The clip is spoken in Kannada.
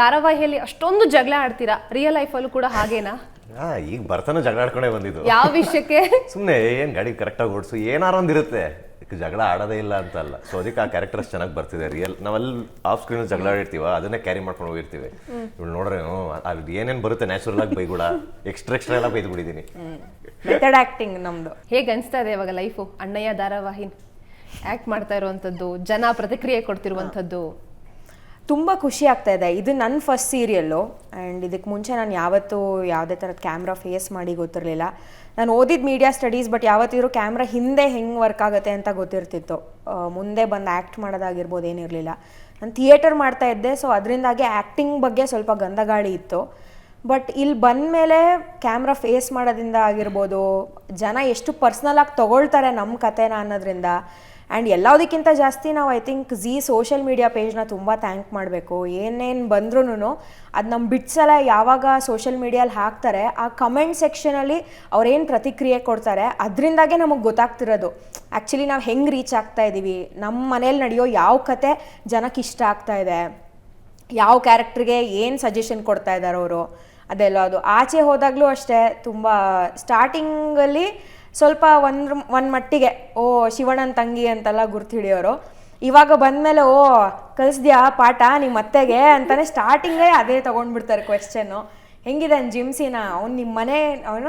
ಧಾರಾವಾಹಿಯಲ್ಲಿ ಅಷ್ಟೊಂದು ಜಗಳ ಆಡ್ತೀರಾ? ರಿಯಲ್ ಲೈಫಲ್ಲೂ ಕೂಡ ಹಾಗೇನಾ? ಆ, ಈಗ ಬರ್ತಾನೆ ಜಗಳ ಆಡ್ಕೊಂಡೇ ಬಂದಿದ್ದು. ಯಾವ ವಿಷಯಕ್ಕೆ? ಸುಮ್ಮನೆ ಏನ್ ಗಾಡಿ ಕರೆಕ್ಟಾಗಿ ಓಡಿಸು ಏನಾರ ಒಂದಿರುತ್ತೆ ಈಗ ಜಗಳ ಆಡೋದೇ ಇಲ್ಲ ಅಂತ ಅಲ್ಲ. ಸೊ ಅದಕ್ಕೆ ಆ ಕ್ಯಾರೆಕ್ಟರ್ಸ್ ಚೆನ್ನಾಗಿ ಬರ್ತಿದೆ ರಿಯಲ್ ನಾವಲ್ಲಿ ಆಫ್ ಸ್ಕ್ರೀನ್ ಜಗಳ ಆಡಿರ್ತೀವ ಅದನ್ನೇ ಕ್ಯಾರಿ ಮಾಡ್ಕೊಂಡು ಹೋಗಿರ್ತೀವಿ. ಇವ್ಳು ನೋಡ್ರೆ ಅದು ಏನೇನು ಬರುತ್ತೆ ನ್ಯಾಚುರಲ್ ಆಗಿ ಬೈಗುಡ. ಎಕ್ಸ್ಟ್ರಾ ಎಕ್ಸ್ಟ್ರಾ ಎಲ್ಲ ಬೈದು ಬಿಡಿದ್ದೀನಿ ಮೆಥಡ್ ಆಕ್ಟಿಂಗ್ ನಮ್ದು. ಹೇಗೆ ಅನಿಸ್ತಾ ಇದೆ ಇವಾಗ ಲೈಫು ಅಣ್ಣಯ್ಯ ಧಾರಾವಾಹಿ. ಆಕ್ಟ್ ಮಾಡ್ತಾ ಇರುವಂಥದ್ದು ಜನ ಪ್ರತಿಕ್ರಿಯೆ ಕೊಡ್ತಿರುವಂಥದ್ದು. ತುಂಬ ಖುಷಿ ಆಗ್ತಾ ಇದೆ. ಇದು ನನ್ನ ಫಸ್ಟ್ ಸೀರಿಯಲ್ಲು ಆ್ಯಂಡ್ ಇದಕ್ಕೆ ಮುಂಚೆ ನಾನು ಯಾವತ್ತೂ ಯಾವುದೇ ಥರದ ಕ್ಯಾಮ್ರಾ ಫೇಸ್ ಮಾಡಿ ಗೊತ್ತಿರಲಿಲ್ಲ. ನಾನು ಓದಿದ ಮೀಡಿಯಾ ಸ್ಟಡೀಸ್ ಬಟ್ ಯಾವತ್ತಿದ್ರು ಕ್ಯಾಮ್ರಾ ಹಿಂದೆ ಹೆಂಗೆ ವರ್ಕ್ ಆಗುತ್ತೆ ಅಂತ ಗೊತ್ತಿರ್ತಿತ್ತು. ಮುಂದೆ ಬಂದು ಆ್ಯಕ್ಟ್ ಮಾಡೋದಾಗಿರ್ಬೋದು ಏನಿರಲಿಲ್ಲ. ನಾನು ಥಿಯೇಟರ್ ಮಾಡ್ತಾ ಇದ್ದೆ ಸೊ ಅದರಿಂದಾಗಿ ಆ್ಯಕ್ಟಿಂಗ್ ಬಗ್ಗೆ ಸ್ವಲ್ಪ ಗಂಧಗಾಳಿ ಇತ್ತು. ಬಟ್ ಇಲ್ಲಿ ಬಂದ ಮೇಲೆ ಕ್ಯಾಮ್ರಾ ಫೇಸ್ ಮಾಡೋದ್ರಿಂದ ಆಗಿರ್ಬೋದು, ಜನ ಎಷ್ಟು ಪರ್ಸ್ನಲಾಗಿ ತೊಗೊಳ್ತಾರೆ ನಮ್ಮ ಕತೆನ ಅನ್ನೋದ್ರಿಂದ ಆ್ಯಂಡ್ ಎಲ್ಲದಕ್ಕಿಂತ ಜಾಸ್ತಿ ನಾವು I think Zee social media ಪೇಜ್ನ ತುಂಬ ಥ್ಯಾಂಕ್ ಮಾಡಬೇಕು. ಏನೇನು ಬಂದ್ರೂ ಅದು ನಮ್ಮ ಬಿಟ್ಸೆಲ್ಲ ಯಾವಾಗ ಸೋಷಿಯಲ್ ಮೀಡಿಯಲ್ಲಿ ಹಾಕ್ತಾರೆ, ಆ ಕಮೆಂಟ್ ಸೆಕ್ಷನಲ್ಲಿ ಅವ್ರೇನು ಪ್ರತಿಕ್ರಿಯೆ ಕೊಡ್ತಾರೆ, ಅದರಿಂದಾಗೆ ನಮಗೆ ಗೊತ್ತಾಗ್ತಿರೋದು. ಆ್ಯಕ್ಚುಲಿ ನಾವು ಹೆಂಗೆ ರೀಚ್ ಆಗ್ತಾ ಇದ್ದೀವಿ ನಮ್ಮ ಮನೇಲಿ ನಡೆಯೋ ಯಾವ ಕತೆ ಜನಕ್ಕೆ ಇಷ್ಟ ಆಗ್ತಾ ಇದೆ? ಯಾವ ಕ್ಯಾರೆಕ್ಟ್ರಿಗೆ ಏನು ಸಜೆಷನ್ ಕೊಡ್ತಾ ಇದ್ದಾರೆ ಅವರು? ಅದೆಲ್ಲ ಅದು. ಆಚೆ ಹೋದಾಗಲೂ ಅಷ್ಟೇ, ತುಂಬ ಸ್ಟಾರ್ಟಿಂಗಲ್ಲಿ ಸ್ವಲ್ಪ ಒಂದ್ರ ಒಂದು ಮಟ್ಟಿಗೆ, ಓ ಶಿವಣ್ಣನ ತಂಗಿ ಅಂತೆಲ್ಲ ಗುರ್ತು ಹಿಡಿಯೋರು. ಇವಾಗ ಬಂದಮೇಲೆ, ಓ ಕಲಿಸ್ದ್ಯಾ ಪಾಠ ನಿಮ್ಮ ಅತ್ತೆಗೆ ಅಂತಾನೆ ಸ್ಟಾರ್ಟಿಂಗೇ ಅದೇ ತಗೊಂಡ್ಬಿಡ್ತಾರೆ ಕ್ವೆಶ್ಚನ್ನು ಹೆಂಗಿದೆ ಜಿಮ್ಸಿನ ಅವ್ನು ನಿಮ್ಮ ಮನೆ, ಅವನು